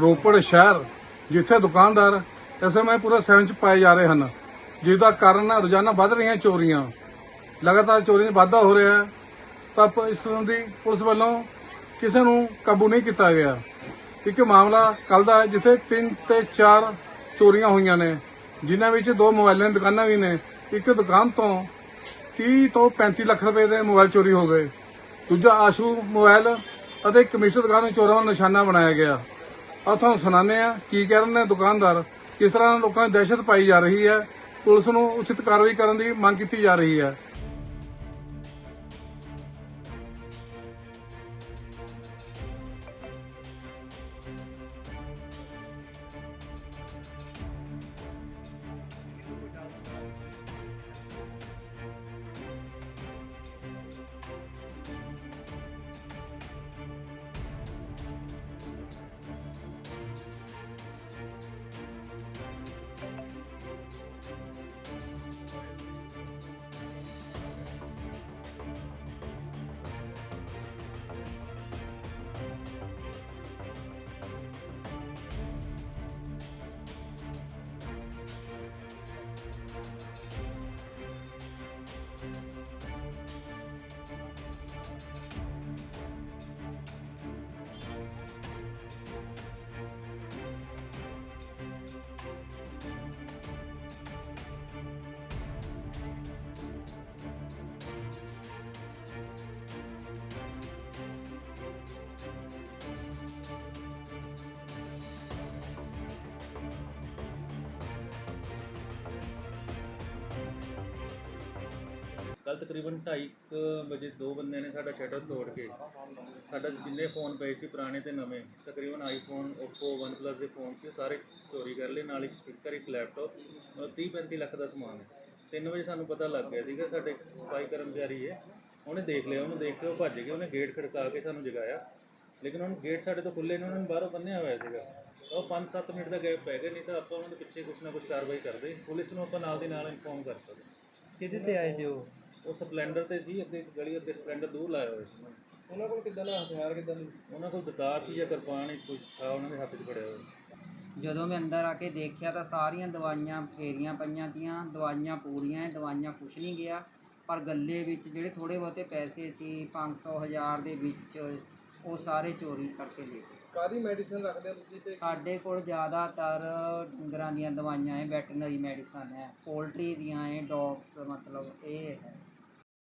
ਰੋਪੜ ਸ਼ਹਿਰ, ਜਿੱਥੇ ਦੁਕਾਨਦਾਰ ਇਸ ਸਮੇਂ ਪੂਰਾ ਸਹਿਮ ਚ ਪਾਏ ਜਾ ਰਹੇ ਹਨ ਜਿਸ ਦਾ ਕਾਰਨ ਰੋਜ਼ਾਨਾ ਵੱਧ ਰਹੀਆਂ ਚੋਰੀਆਂ। ਲਗਾਤਾਰ ਚੋਰੀਆਂ ਵਾਧਾ ਹੋ ਰਿਹਾ ਹੈ। ਤਾਂ ਇਸ ਸੰਬੰਧੀ ਪੁਲਿਸ ਵੱਲੋਂ ਕਿਸੇ ਨੂੰ ਕਾਬੂ ਨਹੀਂ ਕੀਤਾ ਗਿਆ। ਇੱਕ ਮਾਮਲਾ ਕੱਲ ਦਾ ਹੈ, ਜਿੱਥੇ 3 ਤੇ 4 ਚੋਰੀਆਂ ਹੋਈਆਂ ਨੇ, ਜਿਨ੍ਹਾਂ ਵਿੱਚ ਦੋ ਮੋਬਾਈਲਾਂ ਦੀਆਂ ਦੁਕਾਨਾਂ ਵੀ ਨੇ। ਇੱਕ ਦੁਕਾਨ ਤੋਂ 30 ਤੋਂ 35 ਲੱਖ ਰੁਪਏ ਦੇ ਮੋਬਾਈਲ ਚੋਰੀ ਹੋ ਗਏ। ਦੂਜਾ ਆਸ਼ੂ ਮੋਬਾਈਲ ਅਤੇ ਕਮਿਸ਼ਨ ਦੁਕਾਨ ਨੂੰ ਚੋਰਾਂ ਦਾ ਨਿਸ਼ਾਨਾ ਬਣਾਇਆ ਗਿਆ। ਆਹ ਤੁਹਾਨੂੰ ਸੁਣਾਉਂਦੇ ਆ ਕੀ ਕਹਿ ਰਹੇ ਨੇ ਦੁਕਾਨਦਾਰ। ਕਿਸ ਤਰ੍ਹਾਂ ਲੋਕਾਂ ਦੀ ਦਹਿਸ਼ਤ ਪਾਈ ਜਾ ਰਹੀ ਹੈ। ਪੁਲਿਸ ਨੂੰ ਉਚਿਤ ਕਾਰਵਾਈ ਕਰਨ ਦੀ ਮੰਗ ਕੀਤੀ ਜਾ ਰਹੀ ਹੈ। ਕੱਲ ਤਕਰੀਬਨ 2:30 ਵਜੇ ਦੋ ਬੰਦਿਆਂ ਨੇ ਸਾਡਾ ਸ਼ਟਰ ਤੋੜ ਕੇ ਸਾਡਾ ਜਿੰਨੇ ਫੋਨ ਪਏ ਸੀ ਪੁਰਾਣੇ ਤੇ ਨਵੇਂ, ਤਕਰੀਬਨ ਆਈਫੋਨ Oppo, OnePlus ਦੇ ਫੋਨ ਸੀ, ਸਾਰੇ ਚੋਰੀ ਕਰ ਲਏ, ਨਾਲ ਇੱਕ ਸਪੀਕਰ, ਇੱਕ ਲੈਪਟਾਪ 30 35 ਲੱਖ ਦਾ ਸਮਾਨ ਹੈ। 3 ਵਜੇ ਸਾਨੂੰ ਪਤਾ ਲੱਗ ਗਿਆ ਸੀਗਾ, ਸਾਡੇ ਇੱਕ ਸਫ਼ਾਈ ਕਰਮਚਾਰੀ ਹੈ, ਉਹਨੇ ਦੇਖ ਲਿਆ, ਉਹਨੂੰ ਦੇਖ ਕੇ ਉਹ ਭੱਜ ਗਿਆ ਉਹਨੇ ਗੇਟ ਖੜਕਾ ਕੇ ਸਾਨੂੰ ਜਗਾਇਆ। ਲੇਕਿਨ ਉਹਨੂੰ ਗੇਟ ਸਾਡੇ ਤੋਂ ਖੁੱਲੇ ਨੇ ਉਹਨਾਂ ਨੂੰ ਬਾਹਰੋਂ ਬੰਨਿਆ ਹੋਇਆ ਸੀਗਾ। ਉਹ 5-7 ਮਿੰਟ ਦਾ ਗੈਪ ਪੈ ਗਿਆ, ਨਹੀਂ ਤਾਂ ਆਪਾਂ ਉਹਨਾਂ ਦੇ ਪਿੱਛੇ ਕੁਛ ਨਾ ਕੁਛ ਕਾਰਵਾਈ ਕਰਦੇ, ਪੁਲਿਸ ਨੂੰ ਆਪਾਂ ਨਾਲ ਦੀ ਨਾਲ ਇਨਫੋਰਮ ਕਰ ਸਕਦੇ ਕਿਹਦੇ ਤੇ ਆਏ ਜੀ ਉਹ? ਉਹ ਸਪਲੈਂਡਰ ਤੇ ਸੀ ਅੱਗੇ ਇੱਕ ਗਲੀ ਅੱਗੇ ਸਪਲੈਂਡਰ ਦੂਰ ਲਾਇਆ ਹੋਇਆ ਸੀ। ਉਹਨਾਂ ਕੋਲ ਕਿੱਦਾਂ ਦਾ ਹਥਿਆਰ ਕਿੱਦਾਂ ਦੇ? ਉਹਨਾਂ ਕੋਲ ਦਤਾਰ ਸੀ ਜਾਂ ਕਿਰਪਾਨ ਹੀ ਕੁਝ ਥਾ ਉਹਨਾਂ ਦੇ ਹੱਥ 'ਚ ਫੜਿਆ ਹੋਇਆ। ਜਦੋਂ ਮੈਂ ਅੰਦਰ ਆ ਕੇ ਦੇਖਿਆ ਤਾਂ ਸਾਰੀਆਂ ਦਵਾਈਆਂ ਫੇਰੀਆਂ ਪਈਆਂ ਤੀਆਂ ਦਵਾਈਆਂ ਪੂਰੀਆਂ ਹੈ ਦਵਾਈਆਂ ਕੁਛ ਨਹੀਂ ਗਿਆ। ਪਰ ਗੱਲੇ ਵਿੱਚ ਜਿਹੜੇ ਥੋੜੇ ਬਹੁਤੇ ਪੈਸੇ ਸੀ 500 ਹਜ਼ਾਰ ਦੇ ਵਿੱਚ ਉਹ ਸਾਰੇ ਚੋਰੀ ਕਰਕੇ ਲੈ ਗਏ। ਕਾਦੀ ਮੈਡੀਸਨ ਰੱਖਦੇ ਹੋ ਤੁਸੀਂ ਤੇ? ਸਾਡੇ ਕੋਲ ਜ਼ਿਆਦਾਤਰ ਡੰਗਰਾਂ ਦੀਆਂ ਦਵਾਈਆਂ ਹੈ ਵੈਟਰਨਰੀ ਮੈਡੀਸਨ ਹੈ ਪੋਲਟਰੀ ਦੀਆਂ ਹੈ ਡੌਗਸ ਮਤਲਬ ਇਹ ਹੈ।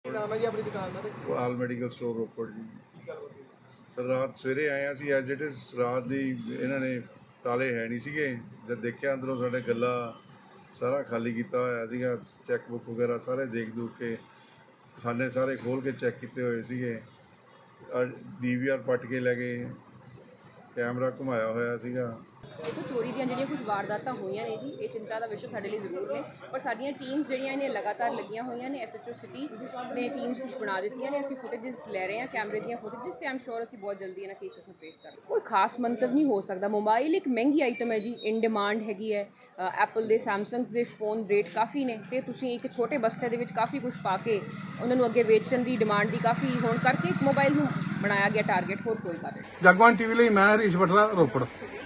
ਕੀ ਨਾਮ ਹੈ ਜੀ ਆਪਣੀ ਦੁਕਾਨ ਦਾ ਤੇ? ਆਲ ਮੈਡੀਕਲ ਸਟੋਰ ਰੋਪੜ ਜੀ। ਸਰ ਰਾਤ ਸਵੇਰੇ ਹਾਂ ਅਸੀਂ ਐਜ਼ ਇਟ ਇਜ਼ ਰਾਤ ਦੀ ਇਹਨਾਂ ਨੇ ਤਾਲੇ ਹੈ ਨਹੀਂ ਸੀਗੇ। ਜਦ ਦੇਖਿਆ ਅੰਦਰੋਂ ਸਾਡੇ ਗੱਲਾ ਸਾਰਾ ਖਾਲੀ ਕੀਤਾ ਹੋਇਆ ਸੀਗਾ ਚੈੱਕ ਬੁੱਕ ਵਗੈਰਾ ਸਾਰੇ ਦੇਖ ਦੂਖ ਕੇ ਖਾਨੇ ਸਾਰੇ ਖੋਲ ਕੇ ਚੈੱਕ ਕੀਤੇ ਹੋਏ ਸੀਗੇ। ਡੀਵੀਆਰ ਪੱਟ ਕੇ ਲੈ ਗਏ ਕੈਮਰਾ ਘੁਮਾਇਆ ਹੋਇਆ ਸੀਗਾ। ਦੇਖੋ, ਚੋਰੀ ਦੀਆਂ ਜਿਹੜੀਆਂ ਕੁਝ ਵਾਰਦਾਤਾਂ ਹੋਈਆਂ ਨੇ ਜੀ, ਇਹ ਚਿੰਤਾ ਦਾ ਵਿਸ਼ਾ ਸਾਡੇ ਲਈ ਜ਼ਰੂਰ ਹੈ ਪਰ ਸਾਡੀਆਂ ਟੀਮਸ ਜਿਹੜੀਆਂ ਨੇ, ਲਗਾਤਾਰ ਲੱਗੀਆਂ ਹੋਈਆਂ ਨੇ ਐਸਐਚਓ ਸਿਟੀ ਨੇ ਟੀਮਸ ਕੁਝ ਬਣਾ ਦਿੱਤੀਆਂ ਨੇ। ਅਸੀਂ ਫੁਟੇजेस ਲੈ ਰਹੇ ਹਾਂ ਕੈਮਰੇ ਦੀਆਂ ਫੁਟੇजेस ਤੇ ਆਮ ਸ਼ੋਰ ਅਸੀਂ ਬਹੁਤ ਜਲਦੀ ਇਹਨਾਂ ਕੇਸਸ ਨੂੰ ਪੇਸ਼ ਕਰਾਂਗੇ ਕੋਈ ਖਾਸ ਮੰਤਵ ਨਹੀਂ ਹੋ ਸਕਦਾ। ਮੋਬਾਈਲ ਇੱਕ ਮਹਿੰਗੀ ਆਈਟਮ ਹੈ ਜੀ ਇਨ ਡਿਮਾਂਡ ਹੈਗੀ ਹੈ। ਐਪਲ ਦੇ ਸੈਮਸੰਗਸ ਦੇ ਫੋਨ ਰੇਟ ਕਾਫੀ ਨੇ ਤੇ ਤੁਸੀਂ ਇੱਕ ਛੋਟੇ ਬਸਤੇ ਦੇ ਵਿੱਚ ਕਾਫੀ ਕੁਝ ਪਾ ਕੇ ਉਹਨਾਂ ਨੂੰ ਅੱਗੇ ਵੇਚਣ ਦੀ ਡਿਮਾਂਡ ਦੀ ਕਾਫੀ ਹੋਣ ਕਰਕੇ ਇੱਕ ਮੋਬਾਈਲ ਨੂੰ ਬਣਾਇਆ ਗਿਆ ਟਾਰਗੇਟ ਹੋਰ ਕੋਈ ਕਾਰਨ ਜਗਵਾਨ ਟੀਵੀ ਲਈ ਮੈਂ ਹਰੀਸ਼ ਬਟਲਾ ਰੋਪੜ।